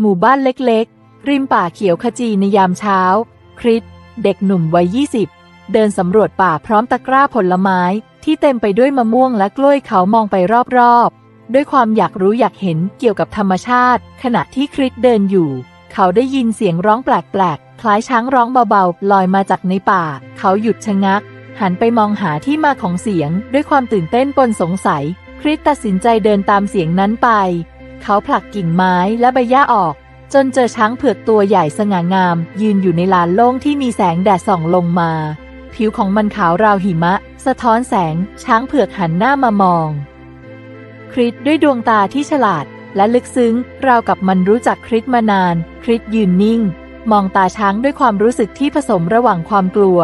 หมู่บ้านเล็กๆ ริมป่าเขียวขจีในยามเช้า คริสเด็กหนุ่มวัย 20 เดินสำรวจป่าพร้อมตะกร้าผลไม้ ที่เต็มไปด้วยมะม่วงและกล้วยเขามองไปรอบๆ ด้วยความอยากรู้อยากเห็นเกี่ยวกับธรรมชาติ ขณะที่คริสเดินอยู่ เขาได้ยินเสียงร้องแปลกๆ คล้ายช้างร้องเบาๆ ลอยมาจากในป่า เขาหยุดชะงัก หันไปมองหาที่มาของเสียง ด้วยความตื่นเต้นปนสงสัย คริสตัดสินใจเดินตามเสียงนั้นไป เขาผลักกิ่งไม้และใบหญ้าออก จนเจอช้างเผือกตัวใหญ่สง่างาม ยืนอยู่ในลานโล่งที่มีแสงแดดส่องลงมา ผิวของมันขาวราวหิมะ สะท้อนแสง ช้างเผือกหันหน้ามามอง คริสด้วยดวงตาที่ฉลาดและลึกซึ้ง ราวกับมันรู้จักคริสมานาน คริสยืนนิ่ง มองตาช้างด้วยความรู้สึกที่ผสมระหว่างความกลัว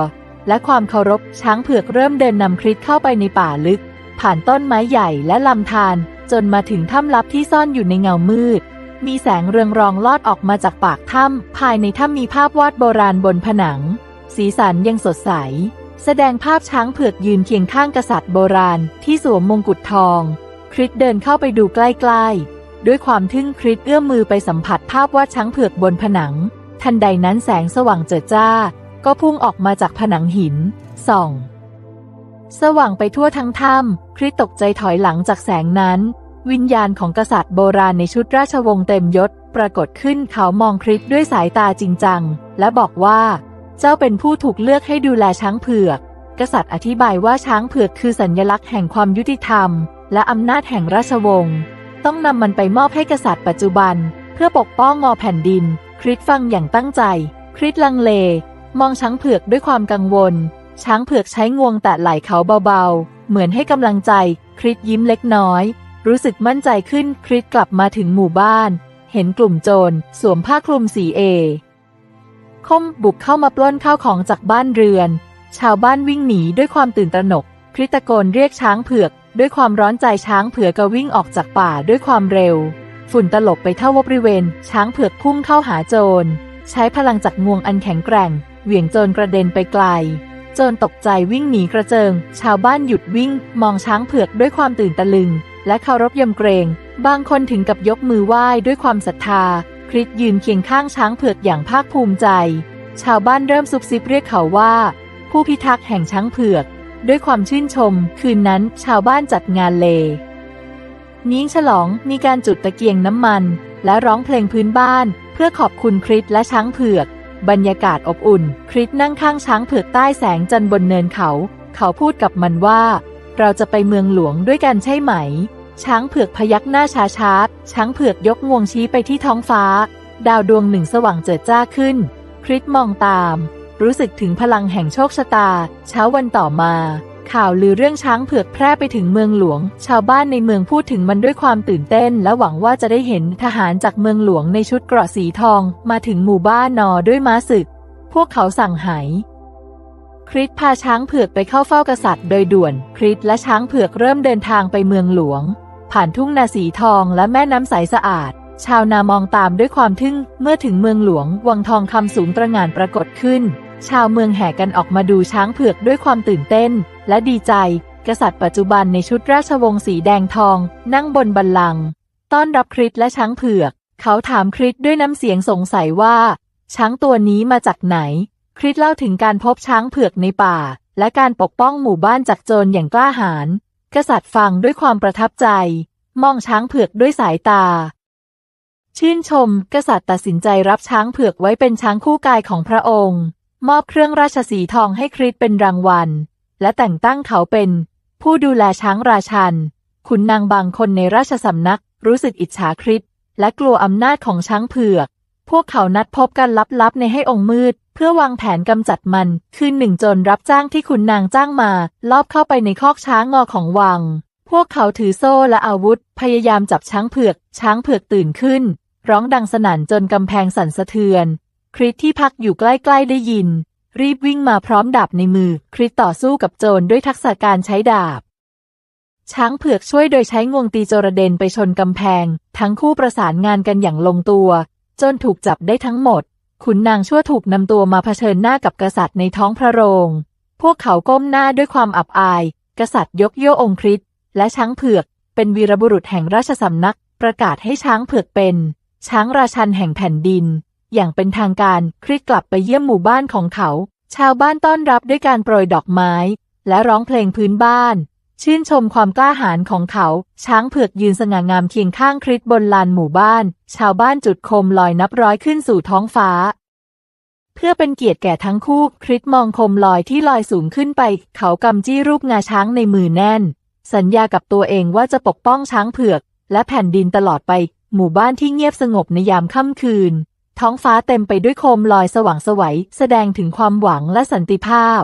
และความเคารพช้างเผือกเริ่มเดินนำคริสเข้าไปในป่าลึก ผ่านต้นไม้ใหญ่และลำธาร จนมาถึงถ้ำลับที่ซ่อนอยู่ในเงามืด มีแสงเรืองรองลอดออกมาจากปากถ้ำภายในถ้ำมีภาพวาดโบราณบนผนัง สีสันยังสดใส แสดงภาพช้างเผือกยืนเคียงข้างกษัตริย์โบราณที่สวมมงกุฎทอง คริสเดินเข้าไปดูใกล้ๆ ด้วยความทึ่งคริสเอื้อมมือไปสัมผัสภาพวาดช้างเผือกบนผนัง ทันใดนั้นแสงสว่างเจิดจ้า ก็พุ่งออกมาจากผนังหินส่องสว่างไปทั่วทั้งถ้ำคริสตกใจถอยหลังจากแสงนั้น วิญญาณของกษัตริย์โบราณในชุดราชวงศ์เต็มยศ ปรากฏขึ้นเขามองคริสด้วยสายตาจริงจัง และบอกว่า เจ้าเป็นผู้ถูกเลือกให้ดูแลช้างเผือก กษัตริย์อธิบายว่าช้างเผือกคือสัญลักษณ์แห่งความยุติธรรม และอำนาจแห่งราชวงศ์ต้องนำมันไปมอบให้กษัตริย์ปัจจุบัน เพื่อปกป้องงอแผ่นดิน คริสฟังอย่างตั้งใจ คริสลังเล มองช้างเผือกด้วยความกังวล ช้างเผือกใช้งวงแตะไหล่เขาเบาๆ เหมือนให้กำลังใจ คริสยิ้มเล็กน้อย รู้สึกมั่นใจขึ้นคริสกลับมาถึงหมู่บ้าน เห็นกลุ่มโจรสวมผ้าคลุมสีเอคมบุกเข้ามาปล้นข้าวของจากบ้านเรือน ชาวบ้านวิ่งหนีด้วยความตื่นตระหนก คริสตะโกนเรียกช้างเผือก ด้วยความร้อนใจช้างเผือกก็วิ่งออกจากป่าด้วยความเร็ว ฝุ่นตลบไปเท่าวบริเวณ ช้างเผือกพุ่งเข้าหาโจร ใช้พลังจากงวงอันแข็งแกร่ง เหวี่ยงโจรกระเด็นไปไกล โจรตกใจวิ่งหนีกระเจิง ชาวบ้านหยุดวิ่ง มองช้างเผือกด้วยความตื่นตะลึง และเคารพยำเกรง บางคนถึงกับยกมือไหว้ด้วยความศรัทธา คริสยืนเคียงข้างช้างเผือกอย่างภาคภูมิใจ ชาวบ้านเริ่มซุบซิบเรียกเขาว่า ผู้พิทักษ์แห่งช้างเผือก ด้วยความชื่นชม คืนนั้นชาวบ้านจัดงานเลนิ้งฉลองมีการจุดตะเกียงน้ำมัน และร้องเพลงพื้นบ้าน เพื่อขอบคุณคริสและช้างเผือก บรรยากาศอบอุ่น คริสนั่งข้างช้างเผือกใต้แสงจันทร์บนเนินเขา เขาพูดกับมันว่า เราจะไปเมืองหลวงด้วยกันใช่ไหม ช้างเผือกพยักหน้าช้าช้าช้างเผือกยกงวงชี้ไปที่ท้องฟ้า ดาวดวงหนึ่งสว่างเจิดจ้าขึ้น คริสมองตาม รู้สึกถึงพลังแห่งโชคชะตา เช้าวันต่อมา ข่าวลือเรื่องช้างเผือกแพร่ไปถึงเมืองหลวง ชาวบ้านในเมืองพูดถึงมันด้วยความตื่นเต้น และหวังว่าจะได้เห็นทหารจากเมืองหลวงในชุดเกราะสีทอง มาถึงหมู่บ้านนอด้วยม้าศึก พวกเขาสั่งหายคริสพาช้างเผือกไปเข้าเฝ้ากษัตริย์โดยด่วน คริสและช้างเผือกเริ่มเดินทางไปเมืองหลวง ผ่านทุ่งนาสีทองและแม่น้ำใสสะอาด ชาวนามองตามด้วยความทึ่งเมื่อถึงเมืองหลวง วังทองคำสูงตระหง่านปรากฏขึ้น ชาวเมืองแห่กันออกมาดูช้างเผือกด้วยความตื่นเต้น และดีใจ กษัตริย์ปัจจุบันในชุดราชวงศ์สีแดงทอง นั่งบนบัลลังก์ต้อนรับคริสและช้างเผือก เขาถามคริสด้วยน้ำเสียงสงสัยว่า ช้างตัวนี้มาจากไหน คริสเล่าถึงการพบช้างเผือกในป่า และการปกป้องหมู่บ้านจากโจรอย่างกล้าหาญ กษัตริย์ฟังด้วยความประทับใจ มองช้างเผือกด้วยสายตา ชื่นชม กษัตริย์ตัดสินใจรับช้างเผือกไว้เป็นช้างคู่กายของพระองค์ มอบเครื่องราชสีทองให้คริสเป็นรางวัล และแต่งตั้งเขาเป็น ผู้ดูแลช้างราชัน ขุนนางบางคนในราชสำนักรู้สึกอิจฉาคริสและกลัวอำนาจของช้างเผือก พวกเขานัดพบกันลับๆในให้องค์มืด เพื่อวางแผนกำจัดมัน คืนหนึ่งโจรรับจ้างที่ขุนนางจ้างมา ลอบเข้าไปในคอกช้างงอของวัง พวกเขาถือโซ่และอาวุธ พยายามจับช้างเผือก ช้างเผือกตื่นขึ้น ร้องดังสนั่นจนกำแพงสั่นสะเทือน คริสที่พักอยู่ใกล้ๆได้ยิน รีบวิ่งมาพร้อมดาบในมือ คริสต่อสู้กับโจรด้วยทักษะการใช้ดาบช้างเผือกช่วยโดยใช้งวงตีโจรเดนไปชนกำแพง ทั้งคู่ประสานงานกันอย่างลงตัว จนถูกจับได้ทั้งหมด ขุนนางชั่วถูกนำตัวมาเผชิญหน้ากับกษัตริย์ในท้องพระโรง พวกเขาก้มหน้าด้วยความอับอาย กษัตริย์ยกโย่องค์คริสและช้างเผือก เป็นวีรบุรุษแห่งราชสำนัก ประกาศให้ช้างเผือกเป็น ช้างราชันแห่งแผ่นดิน อย่างเป็นทางการคริสกลับไปเยี่ยมหมู่บ้านของเขา ชาวบ้านต้อนรับด้วยการโปรยดอกไม้ และร้องเพลงพื้นบ้าน ชื่นชมความกล้าหาญของเขา ช้างเผือกยืนสง่างามเคียงข้างคริสบนลานหมู่บ้าน ชาวบ้านจุดโคมลอยนับร้อยขึ้นสู่ท้องฟ้า เพื่อเป็นเกียรติแก่ทั้งคู่ คริสมองโคมลอยที่ลอยสูงขึ้นไป เขากำจี้รูปงาช้างในมือแน่น สัญญากับตัวเองว่าจะปกป้องช้างเผือก และแผ่นดินตลอดไป หมู่บ้านที่เงียบสงบในยามค่ำคืน ท้องฟ้าเต็มไปด้วยโคมลอยสว่างไสวัยแสดงถึงความหวังและสันติภาพ